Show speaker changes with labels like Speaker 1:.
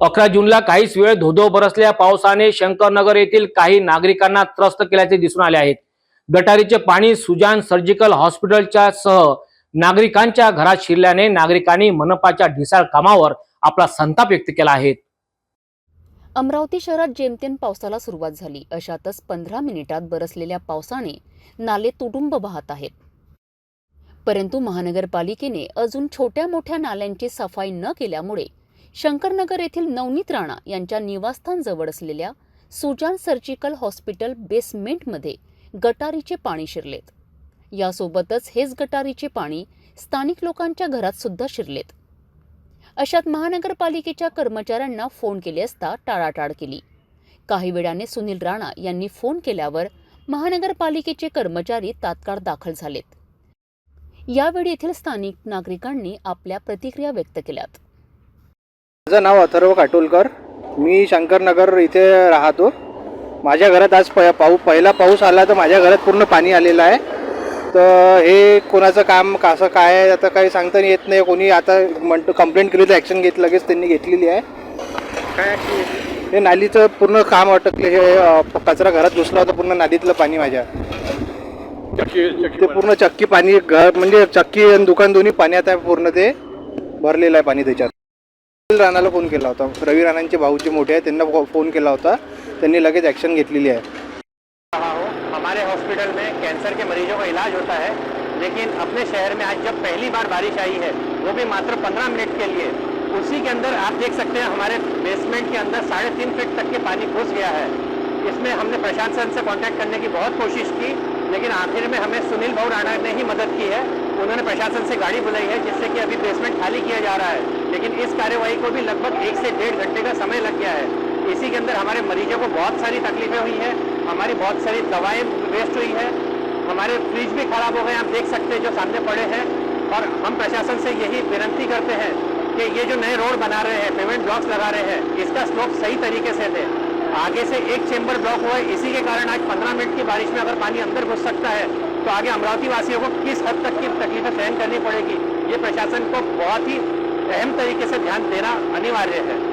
Speaker 1: अकरा जूनला काहीच वेळ धोधो बरसल्या पावसाने शंकरनगर येथील काही नागरिकांना त्रस्त केल्याचे दिसून आले आहेत. गटारीचे पाणी सुजान सर्जिकल हॉस्पिटलच्या सह नागरिकांच्या घरात शिरल्याने नागरिकांनी मनपाच्या ढिसाळ कामावर आपला संताप व्यक्त केला आहे.
Speaker 2: अमरावती शहरात जेमतेम पावसाला सुरुवात झाली अशातच पंधरा मिनिटात बरसलेल्या पावसाने नाले तुडुंब वाहत आहेत. परंतु महानगरपालिकेने अजून छोट्या मोठ्या नाल्यांची सफाई न केल्यामुळे शंकरनगर येथील नवनीत राणा यांच्या निवासस्थानजवळ असलेल्या सुजान सर्जिकल हॉस्पिटल बेसमेंटमध्ये गटारीचे पाणी शिरलेत. यासोबतच हेच गटारीचे पाणी स्थानिक लोकांच्या घरात सुद्धा शिरलेत. अशात महानगरपालिकेच्या कर्मचाऱ्यांना फोन केले असता टाळाटाळ केली. काही वेळाने सुनील राणा यांनी फोन केल्यावर महानगरपालिकेचे कर्मचारी तात्काळ दाखल झालेत. यावेळी येथील स्थानिक नागरिकांनी आपल्या प्रतिक्रिया व्यक्त केल्यात.
Speaker 3: माझं नाव अथर्व काटोलकर. मी शंकरनगर इथे राहतो. माझ्या घरात आज प पाऊ पहिला पाऊस आला तर माझ्या घरात पूर्ण पाणी आलेलं आहे. तर हे कोणाचं काम कसं काय आहे आता काही सांगता येत नाही. कोणी आता म्हणतो कंप्लेंट केली तर ॲक्शन घेत लगेच त्यांनी घेतलेली आहे. काय हे नालीचं पूर्ण काम अटकले. हे कचरा घरात घुसला होता. पूर्ण नालीतलं पाणी माझ्या. ते पूर्ण चक्की पाणी घर म्हणजे चक्की आणि दुकान दोन्ही पाण्यात आहे पूर्ण ते. भरलेलं आहे पाणी त्याच्यात. राणाला फ़ोन केला होता. रवी राणांचे भाऊचे मोठे आहे त्यांना फ़ोन केला होता. त्यांनी लगेच ॲक्शन घेतलेली आहे.
Speaker 4: हमारे हॉस्पिटल में कैंसर के मरीजों का इलाज होता है, लेकिन अपने शहर में आज जब पहली बार बारिश आई है, वो भी मात्र 15 मिनट के लिए। उसी के अंदर आप देख सकते हैं हमारे बेसमेंट के अंदर साढ़े तीन फीट तक के पानी घुस गया है। इसमें हमने प्रशासन से कांटेक्ट करने की बहुत कोशिश की, लेकिन आखिर में हमें सुनील भाऊ राणा ने ही मदद की है। उन्होंने प्रशासन से गाड़ी बुलाई है, जिससे कि अभी बेसमेंट खाली किया जा रहा है। लेकिन इस कार्यवाही को भी लगभग एक से डेढ़ घंटे का समय लग गया है। इसी के अंदर हमारे मरीजों को बहुत सारी तकलीफें हुई हैं, हमारी बहुत सारी दवाएँ वेस्ट हुई है, हमारे फ्रिज भी खराब हो गए, आप देख सकते हैं जो सामने पड़े हैं। और हम प्रशासन से यही विनंती करते हैं कि ये जो नए रोड बना रहे हैं पेमेंट ब्लॉक्स लगा रहे हैं, इसका स्लोप सही तरीके से दे। आगे से एक चेंबर ब्लॉक हुआ है, इसी के कारण आज 15 मिनट की बारिश में अगर पानी अंदर घुस सकता है तो आगे अमरावती वासियों को किस हद तक की तकलीफें सहन करनी पड़ेगी? ये प्रशासन को बहुत ही अहम तरीके से ध्यान देना अनिवार्य है।